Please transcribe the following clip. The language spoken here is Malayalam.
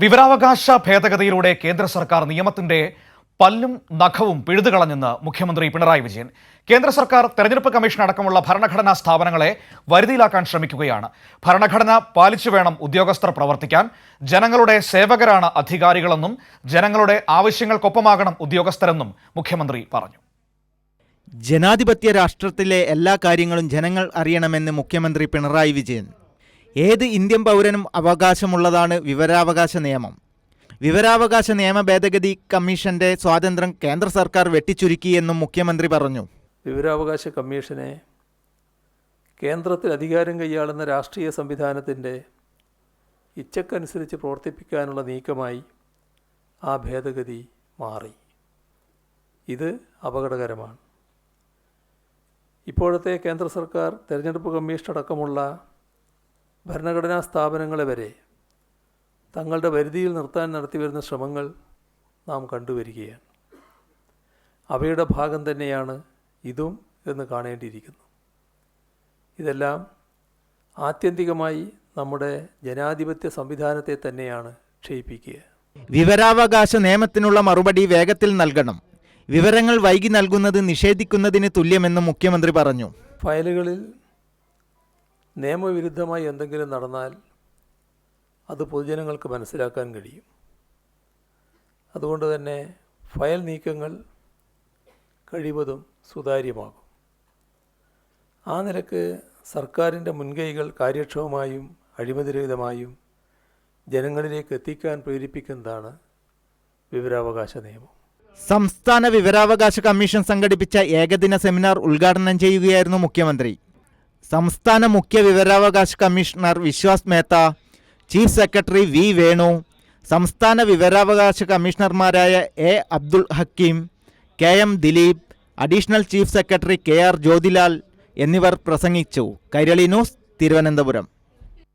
വിവരാവകാശ ഭേദഗതിയിലൂടെ കേന്ദ്ര സർക്കാർ നിയമത്തിന്റെ പല്ലും നഖവും പിഴുതുകളഞ്ഞെന്ന് മുഖ്യമന്ത്രി പിണറായി വിജയൻ. കേന്ദ്ര സർക്കാർ തെരഞ്ഞെടുപ്പ് കമ്മീഷൻ അടക്കമുള്ള ഭരണഘടനാ സ്ഥാപനങ്ങളെ വരുതിയിലാക്കാൻ ശ്രമിക്കുകയാണ്. ഭരണഘടന പാലിച്ചു വേണം ഉദ്യോഗസ്ഥർ പ്രവർത്തിക്കാൻ. ജനങ്ങളുടെ സേവകരാണ് അധികാരികളെന്നും ജനങ്ങളുടെ ആവശ്യങ്ങൾക്കൊപ്പമാകണം ഉദ്യോഗസ്ഥരെന്നും മുഖ്യമന്ത്രി പറഞ്ഞു. ജനാധിപത്യ രാഷ്ട്രത്തിലെ എല്ലാ കാര്യങ്ങളും ജനങ്ങൾ അറിയണമെന്ന് മുഖ്യമന്ത്രി പിണറായി വിജയൻ. ഏത് ഇന്ത്യൻ പൗരനും അവകാശമുള്ളതാണ് വിവരാവകാശ നിയമം. വിവരാവകാശ നിയമ ഭേദഗതി കമ്മീഷന്റെ സ്വാതന്ത്ര്യം കേന്ദ്ര സർക്കാർ വെട്ടിച്ചുരുക്കിയെന്നും മുഖ്യമന്ത്രി പറഞ്ഞു. വിവരാവകാശ കമ്മീഷനെ കേന്ദ്രത്തിൽ അധികാരം കൈയാളുന്ന രാഷ്ട്രീയ സംവിധാനത്തിന്റെ ഇച്ഛക്കനുസരിച്ച് പ്രവർത്തിപ്പിക്കാനുള്ള നീക്കമായി ആ ഭേദഗതി മാറി. ഇത് അപകടകരമാണ്. ഇപ്പോഴത്തെ കേന്ദ്ര സർക്കാർ തെരഞ്ഞെടുപ്പ് കമ്മീഷൻ അടക്കമുള്ള ഭരണഘടനാ സ്ഥാപനങ്ങളെ വരെ തങ്ങളുടെ പരിധിയിൽ നിർത്താൻ നടത്തിവരുന്ന ശ്രമങ്ങൾ നാം കണ്ടുവരികയാണ്. അവയുടെ ഭാഗം തന്നെയാണ് ഇതും എന്ന് കാണേണ്ടിയിരിക്കുന്നു. ഇതെല്ലാം ആത്യന്തികമായി നമ്മുടെ ജനാധിപത്യ സംവിധാനത്തെ തന്നെയാണ് ക്ഷയിപ്പിക്കുക. വിവരാവകാശ നിയമത്തിനുള്ള മറുപടി വേഗത്തിൽ നൽകണം. വിവരങ്ങൾ വൈകി നൽകുന്നത് നിഷേധിക്കുന്നതിന് തുല്യമെന്ന് മുഖ്യമന്ത്രി പറഞ്ഞു. ഫയലുകളിൽ നിയമവിരുദ്ധമായി എന്തെങ്കിലും നടന്നാൽ അത് പൊതുജനങ്ങൾക്ക് മനസ്സിലാക്കാൻ കഴിയും. അതുകൊണ്ട് തന്നെ ഫയൽ നീക്കങ്ങൾ കഴിവതും സുതാര്യമാകും. ആ നിലയ്ക്ക് സർക്കാരിന്റെ മുൻകൈകൾ കാര്യക്ഷമമായും അഴിമതിരഹിതമായും ജനങ്ങളിലേക്ക് എത്തിക്കാൻ പ്രേരിപ്പിക്കുന്നതാണ് വിവരാവകാശ നിയമം. സംസ്ഥാന വിവരാവകാശ കമ്മീഷൻ സംഘടിപ്പിച്ച ഏകദിന സെമിനാർ ഉദ്ഘാടനം ചെയ്യുകയായിരുന്നു മുഖ്യമന്ത്രി. സംസ്ഥാന മുഖ്യ വിവരാവകാശ commissioner Vishwas Mehta chief secretary V Venu സംസ്ഥാന വിവരാവകാശ കമ്മീഷണർമാരായ A Abdul Hakeem K M Dileep additional chief secretary K R Jyothilal എന്നിവർ പ്രസംഗിച്ചു. കൈരളി ന്യൂസ് തിരുവനന്തപുരം.